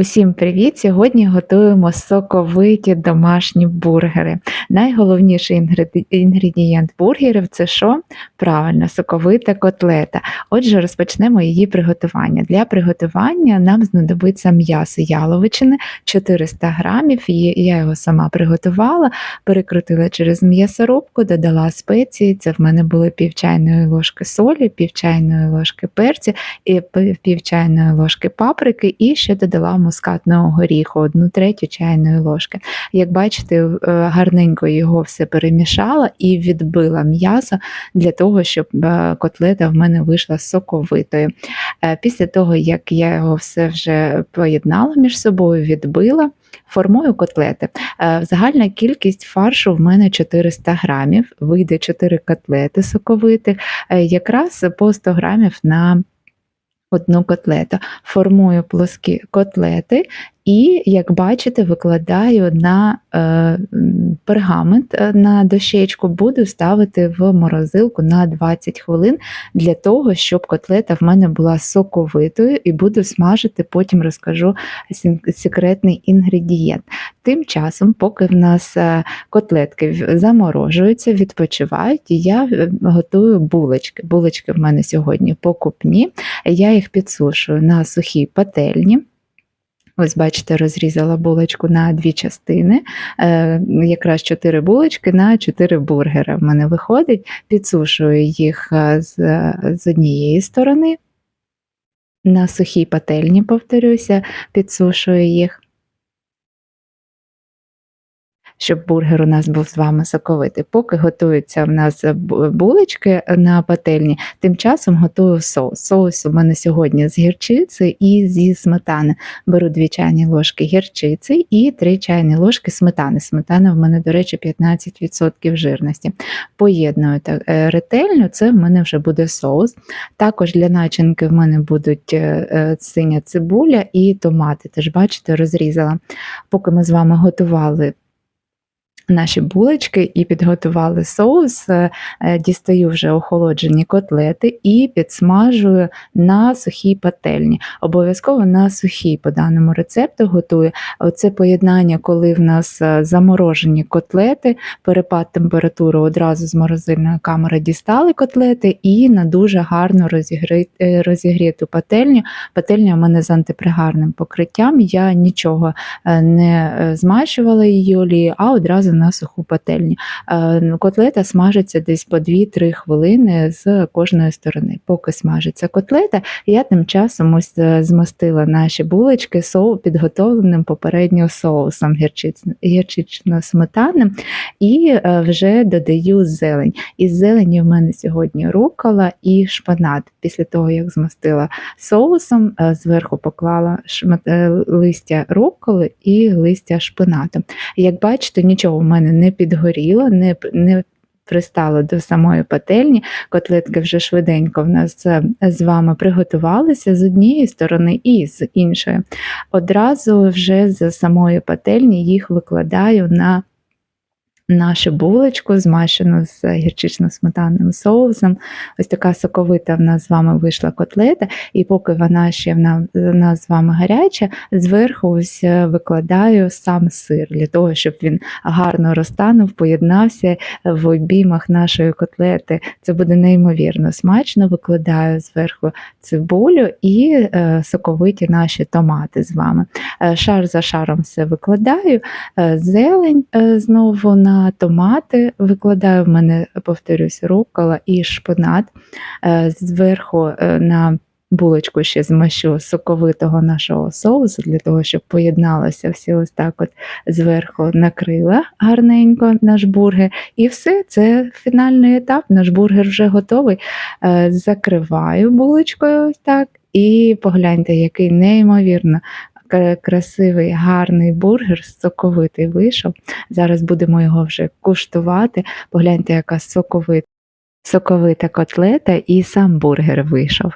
Усім привіт! Сьогодні готуємо соковиті домашні бургери. Найголовніший інгредієнт бургерів це що? Правильно, соковита котлета. Отже, розпочнемо її приготування. Для приготування нам знадобиться м'ясо яловичини 400 грамів. Я його сама приготувала, перекрутила через м'ясорубку, додала спеції. Це в мене було пів чайної ложки солі, пів чайної ложки перцю і пів чайної ложки паприки, і ще додала мускатного горіху, одну третю чайної ложки. Як бачите, е, гарненько його все перемішала і відбила м'ясо для того, щоб е, котлета в мене вийшла соковитою. Е, Після того, як я його все вже поєднала між собою, відбила. Формую котлети. Загальна кількість фаршу в мене 400 грамів, вийде 4 котлети соковитих, якраз по 100 грамів на одну котлету. Формую плоскі котлети і, як бачите, викладаю на е, пергамент е, на дощечку, буду ставити в морозилку на 20 хвилин для того, щоб котлета в мене була соковитою і буду смажити, потім розкажу секретний інгредієнт. Тим часом, поки в нас е, котлетки заморожуються, відпочивають, я е, готую булочки. Булочки в мене сьогодні покупні. Я їх підсушую на сухій пательні. Ось, бачите, розрізала булочку на дві частини. Е, якраз чотири булочки на чотири бургера. в мене виходить. Підсушую їх е, з, з однієї сторони. На сухій пательні, повторюся, підсушую їх. Щоб бургер у нас був з вами соковитий. Поки готуються в нас булочки на пательні, тим часом готую соус. Соус у мене сьогодні з гірчиці і зі сметани. Беру 2 чайні ложки гірчиці і 3 чайні ложки сметани. Сметана в мене, до речі, 15% жирності. Поєдную так е, ретельно, це в мене вже буде соус. Також для начинки в мене будуть е, е, синя цибуля і томати. Теж бачите, розрізала. Поки ми з вами готували наші булочки і підготували соус, е, е, дістаю вже охолоджені котлети і підсмажую на сухій пательні. Обов'язково на сухій по даному рецепту готую. Оце поєднання, коли в нас е, заморожені котлети, перепад температури одразу з морозильної камери дістали котлети і на дуже гарно розігріту пательню. Пательня в мене з антипригарним покриттям. Я нічого не змащувала її олією, а одразу на суху пательню. Е, ну, Котлета смажиться десь по 2-3 хвилини з кожної сторони. Поки смажиться котлета, я тим часом ось е, змастила наші булочки соу, підготовленим попередньо соусом гірчично-сметанним і е, вже додаю зелень. Із зелені в мене сьогодні рукола і шпанат. Після того, як змастила соусом, зверху поклала листя руколи і листя шпинату. Як бачите, нічого мене не підгоріло, не, не пристало до самої пательні. Котлетки вже швиденько в нас е, з вами приготувалися з однієї сторони і з іншої. Одразу вже з самої пательні їх викладаю на нашу булочку, змащену з гірчично-сметанним соусом. Ось така соковита в нас з вами вийшла котлета, і поки вона ще в нас з вами гаряча, зверху ось е, викладаю сам сир для того, щоб він гарно розтанув, поєднався в обіймах нашої котлети. Це буде неймовірно смачно. Викладаю зверху цибулю і е, соковиті наші томати з вами. Е, Шар за шаром все викладаю. Е, Зелень е, знову на томати викладаю. В мене, повторюсь, рукола і шпинат. Е, Зверху е, на булочку ще змащу соковитого нашого соусу, для того, щоб поєдналося всі ось так от зверху накрила гарненько наш бургер. І все, це фінальний етап. Наш бургер вже готовий. Е, Закриваю булочкою ось так. І погляньте, який неймовірно красивий, гарний бургер, соковитий вийшов. Зараз будемо його вже куштувати. Погляньте, яка соковита, соковита котлета, і сам бургер вийшов.